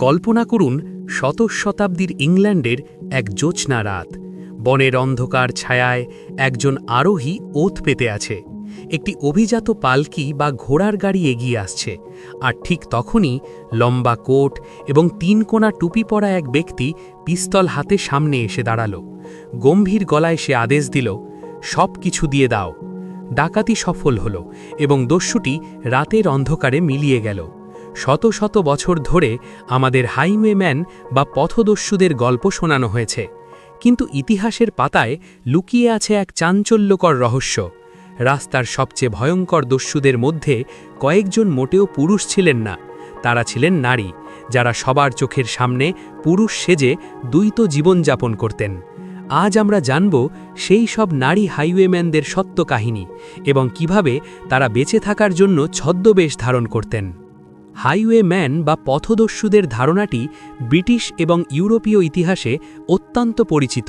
কল্পনা করুন শত শতাব্দীর ইংল্যান্ডের এক জ্যোৎস্না রাত। বনের অন্ধকার ছায়ায় একজন আরোহী ওত পেতে আছে। একটি অভিজাত পালকি বা ঘোড়ার গাড়ি এগিয়ে আসছে। আর ঠিক তখনই লম্বা কোট এবং তিন কোনা টুপি পরা এক ব্যক্তি পিস্তল হাতে সামনে এসে দাঁড়াল। গম্ভীর গলায় সে আদেশ দিল, সব কিছু দিয়ে দাও। ডাকাতি সফল হল এবং দস্যুটি রাতের অন্ধকারে মিলিয়ে গেল। শত শত বছর ধরে আমাদের হাইওয়েম্যান বা পথদস্যুদের গল্প শোনানো হয়েছে। কিন্তু ইতিহাসের পাতায় লুকিয়ে আছে এক চাঞ্চল্যকর রহস্য। রাস্তার সবচেয়ে ভয়ঙ্কর দস্যুদের মধ্যে কয়েকজন মোটেও পুরুষ ছিলেন না। তারা ছিলেন নারী, যারা সবার চোখের সামনে পুরুষ সেজে দ্বৈত জীবনযাপন করতেন। আজ আমরা জানব সেই সব নারী হাইওয়েম্যানদের সত্য কাহিনী এবং কীভাবে তারা বেঁচে থাকার জন্য ছদ্মবেশ ধারণ করতেন। হাইওয়ে ম্যান বা পথদস্যুদের ধারণাটি ব্রিটিশ এবং ইউরোপীয় ইতিহাসে অত্যন্ত পরিচিত,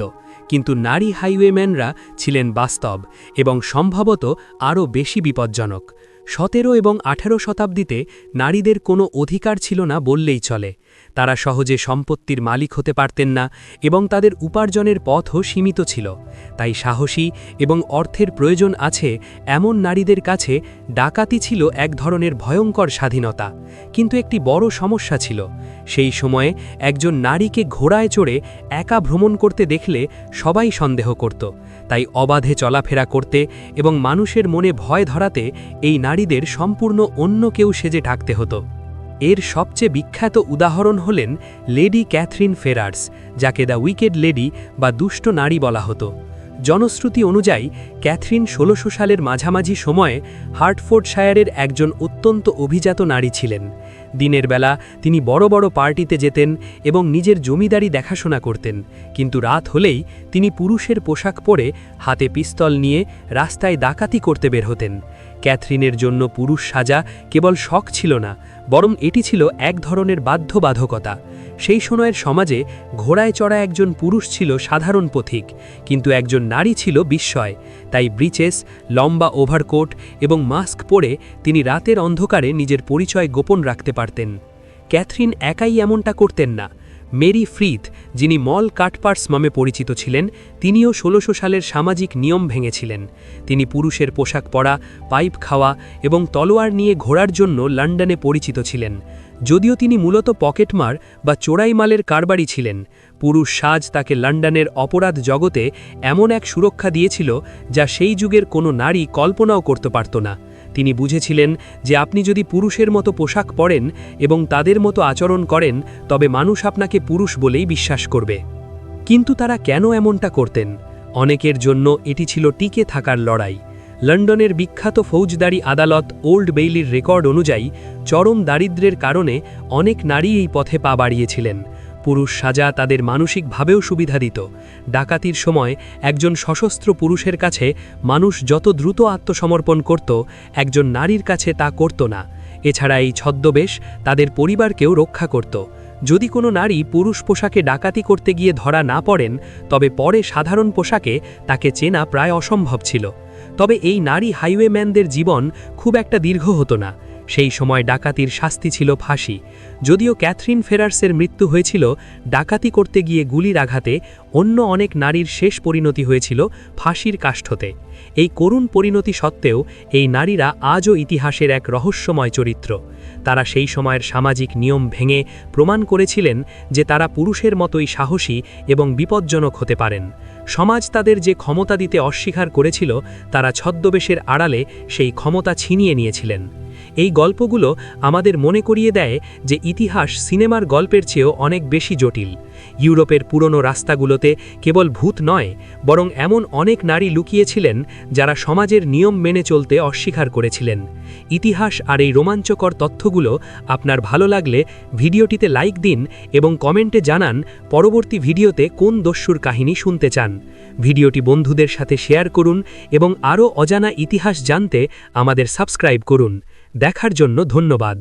কিন্তু নারী হাইওয়েম্যানরা ছিলেন বাস্তব এবং সম্ভবত আরও বেশি বিপজ্জনক। সতেরো এবং আঠেরো শতাব্দীতে নারীদের কোনো অধিকার ছিল না বললেই চলে। তারা সহজে সম্পত্তির মালিক হতে পারতেন না এবং তাদের উপার্জনের পথও সীমিত ছিল। তাই সাহসী এবং অর্থের প্রয়োজন আছে এমন নারীদের কাছে ডাকাতি ছিল এক ধরনের ভয়ঙ্কর স্বাধীনতা। কিন্তু একটি বড় সমস্যা ছিল। সেই সময়ে একজন নারীকে ঘোড়ায় চড়ে একা ভ্রমণ করতে দেখলে সবাই সন্দেহ করত। তাই অবাধে চলাফেরা করতে এবং মানুষের মনে ভয় ধরাতে এই নারীদের সম্পূর্ণ অন্য কেউ সেজে ঢাকতে হতো। এর সবচেয়ে বিখ্যাত উদাহরণ হলেন লেডি ক্যাথরিন ফেরার্স, যাকে দ্য উইকেড লেডি বা দুষ্ট নারী বলা হতো। জনশ্রুতি অনুযায়ী, ক্যাথরিন ষোলোশো সালের মাঝামাঝি সময়ে হার্টফোর্ডশায়ারের একজন অত্যন্ত অভিজাত নারী ছিলেন। দিনের বেলা তিনি বড় বড় পার্টিতে যেতেন এবং নিজের জমিদারি দেখাশোনা করতেন, কিন্তু রাত হলেই তিনি পুরুষের পোশাক পরে হাতে পিস্তল নিয়ে রাস্তায় ডাকাতি করতে বের হতেন। ক্যাথরিনের জন্য পুরুষ সাজা কেবল শখ ছিল না, বরং এটি ছিল এক ধরনের বাধ্যবাধকতা। সেই সময়ের সমাজে ঘোড়ায় চড়া একজন পুরুষ ছিল সাধারণ পথিক, কিন্তু একজন নারী ছিল বিস্ময়। তাই ব্রিচেস, লম্বা ওভারকোট এবং মাস্ক পরে তিনি রাতের অন্ধকারে নিজের পরিচয় গোপন রাখতে পারতেন। ক্যাথরিন একাই এমনটা করতেন না। মেরি ফ্রিথ যিনি মল কাটপার্স নামে পরিচিত ছিলেন, তিনিও ষোলোশো সালের সামাজিক নিয়ম ভেঙেছিলেন। তিনি পুরুষের পোশাক পরা, পাইপ খাওয়া এবং তলোয়ার নিয়ে ঘোরার জন্য লন্ডনে পরিচিত ছিলেন। যদিও তিনি মূলত পকেটমার বা চোরাই মালের কারবারি ছিলেন। পুরুষ সাজ তাকে লন্ডনের অপরাধ জগতে এমন এক সুরক্ষা দিয়েছিল যা সেই যুগের কোনো নারী কল্পনাও করতে পারত না। তিনি বুঝেছিলেন যে আপনি যদি পুরুষের মতো পোশাক পরেন এবং তাদের মতো আচরণ করেন, তবে মানুষ আপনাকে পুরুষ বলেই বিশ্বাস করবে। কিন্তু তারা কেন এমনটা করতেন? অনেকের জন্য এটি ছিল টিকে থাকার লড়াই। লন্ডনের বিখ্যাত ফৌজদারি আদালত ওল্ড বেইলির রেকর্ড অনুযায়ী চরম দারিদ্র্যের কারণে অনেক নারী এই পথে পা বাড়িয়েছিলেন। পুরুষ সাজা তাদের মানসিকভাবেও সুবিধা দিত ডাকাতির সময় একজন সশস্ত্র পুরুষের কাছে মানুষ যত দ্রুত আত্মসমর্পণ করত, একজন নারীর কাছে তা করত না। এছাড়া এই ছদ্মবেশ তাদের পরিবারকেও রক্ষা করত। যদি কোনো নারী পুরুষ পোশাকে ডাকাতি করতে গিয়ে ধরা না পড়েন, তবে পরে সাধারণ পোশাকে তাকে চেনা প্রায় অসম্ভব ছিল। তবে এই নারী হাইওয়েম্যানদের জীবন খুব একটা দীর্ঘ হতো না। সেই সময় ডাকাতির শাস্তি ছিল ফাঁসি। যদিও ক্যাথরিন ফেরার্সের মৃত্যু হয়েছিল, ডাকাতি করতে গিয়ে গুলির আঘাতে অন্য অনেক নারীর শেষ পরিণতি হয়েছিল ফাঁসির কাষ্ঠতে। এই করুণ পরিণতি সত্ত্বেও এই নারীরা আজও ইতিহাসের এক রহস্যময় চরিত্র। তারা সেই সময়ের সামাজিক নিয়ম ভেঙে প্রমাণ করেছিলেন যে তারা পুরুষের মতোই সাহসী এবং বিপজ্জনক হতে পারেন। সমাজ তাদের যে ক্ষমতা দিতে অস্বীকার করেছিল, তারা ছদ্মবেশের আড়ালে সেই ক্ষমতা ছিনিয়ে নিয়েছিলেন। এই গল্পগুলো আমাদের মনে করিয়ে দেয় যে ইতিহাস সিনেমার গল্পের চেয়েও অনেক বেশি জটিল। ইউরোপের পুরনো রাস্তাগুলোতে কেবল ভূত নয়, বরং এমন অনেক নারী লুকিয়েছিলেন যারা সমাজের নিয়ম মেনে চলতে অস্বীকার করেছিলেন। ইতিহাস আর এই রোমাঞ্চকর তথ্যগুলো আপনার ভালো লাগলে ভিডিওটিতে লাইক দিন এবং কমেন্টে জানান পরবর্তী ভিডিওতে কোন দস্যুর কাহিনী শুনতে চান। ভিডিওটি বন্ধুদের সাথে শেয়ার করুন এবং আরও অজানা ইতিহাস জানতে আমাদের সাবস্ক্রাইব করুন। দেখার জন্য ধন্যবাদ।